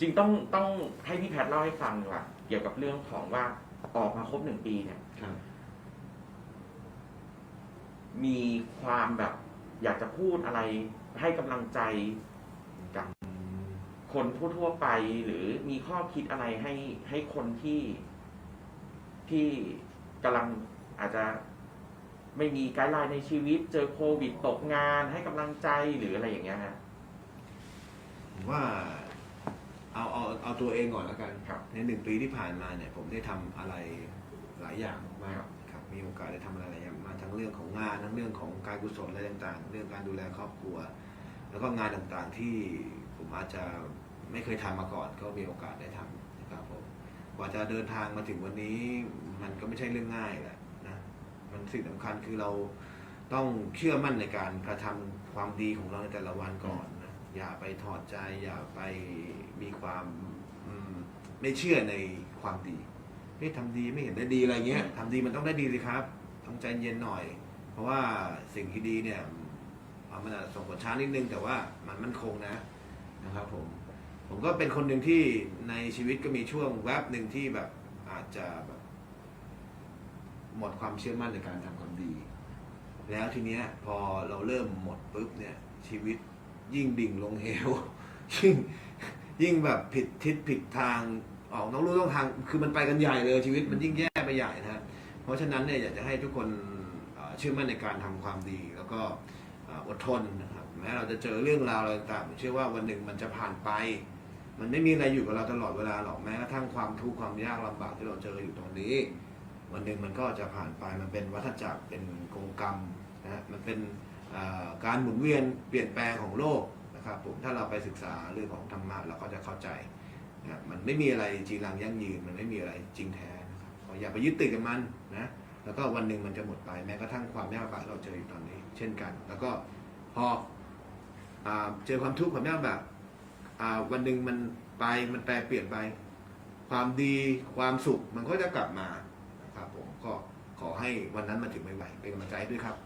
จริงต้องต้องให้พี่แพทย์เล่าให้ฟังดีกว่าเกี่ยวกับเรื่องของว่าออกมาครบหนึ่งปีเนี่ย ครับ มีความแบบ อยากจะพูดอะไรให้กำลังใจกับคนทั่วๆไป หรือมีข้อคิดอะไรให้ให้คนที่ที่กำลังอาจจะไม่มีไกด์ไลน์ในชีวิต เจอโควิดตกงานให้กำลังใจหรืออะไรอย่างเงี้ยฮะ ผมว่า เอาเอาเอาตัวเองก่อนแล้วกัน ครับในหนึ่งปีที่ผ่านมาเนี่ยผมได้ทำอะไรหลายอย่างมากครับ ครับ มีโอกาสได้ทำอะไรหลายอย่างมากทั้งเรื่องของงานทั้งเรื่องของการกุศลอะไรต่างๆ เรื่องการดูแลครอบครัว แล้วก็งานต่างๆที่ผมอาจจะไม่เคยทำมาก่อนก็มีโอกาสได้ทำนะครับผมกว่าจะเดินทางมาถึงวันนี้มันก็ไม่ใช่เรื่องง่ายแหละนะมันสิ่งสำคัญคือเราต้องเชื่อมั่นในการกระทำความดีของเราในแต่ละวันก่อนนะ อย่าไปถอดใจ อย่าไปมีความอมไม่เชื่อในความดีเฮ้ยทำดีไม่เห็นได้ดีอะไรเงี้ยทำดีมันต้องได้ดีสิครับ ต้องใจเย็นหน่อย เพราะว่าสิ่งที่ดีเนี่ยมันอาจจะส่งผลช้านิดนึง แต่ว่ามันมั่นคงนะนะครับผมผมก็เป็นคนหนึ่งที่ในชีวิตก็มีช่วงแวบหนึ่งที่แบบอาจจะแบบหมดความเชื่อมั่นในการทำความดี แล้วทีเนี้ยพอเราเริ่มหมดปุ๊บเนี่ยชีวิต ยิ่งดิ่งลงเหว ยิ่งยิ่งแบบผิดทิศผิดทางออกนอกลู่นอกทาง คือมันไปกันใหญ่เลยชีวิตมันยิ่งแย่ไปใหญ่นะเพราะฉะนั้นเนี่ยอยากจะให้ทุกคนเชื่อมั่นในการทำความดี แล้วก็อดทนนะครับแม้เราจะเจอเรื่องราวอะไรต่างๆผมเชื่อว่าวันหนึ่งมันจะผ่านไป มันไม่มีอะไรอยู่กับเราตลอดเวลาหรอกแม้กระทั่งความทุกข์ความยากลำบากที่เราเจออยู่ตรงนี้ วันหนึ่งมันก็จะผ่านไปมันเป็นวัฏจักรเป็นกงกรรมนะฮะมันเป็น การหมุนเวียนเปลี่ยนแปลงของโลกนะครับผมถ้าเราไปศึกษาเรื่องของธรรมะเราก็จะเข้าใจนะมันไม่มีอะไรจริงรังยั่งยืนมันไม่มีอะไรจริงแท้นะครับอย่าไปยึดติดกับมันนะแล้วก็วันหนึ่งมันจะหมดไปแม้กระทั่งความยากลำบากเราเจออยู่ตอนนี้ เช่นกัน แล้วก็พออเจอความทุกข์ความยากลำบากวันหนึ่งมันไปมันแปรเปลี่ยนไป ความดีความสุขมันก็จะกลับมานะครับผมก็ขอให้วันนั้นมาถึงไวๆเป็นกำลังใจด้วยครับ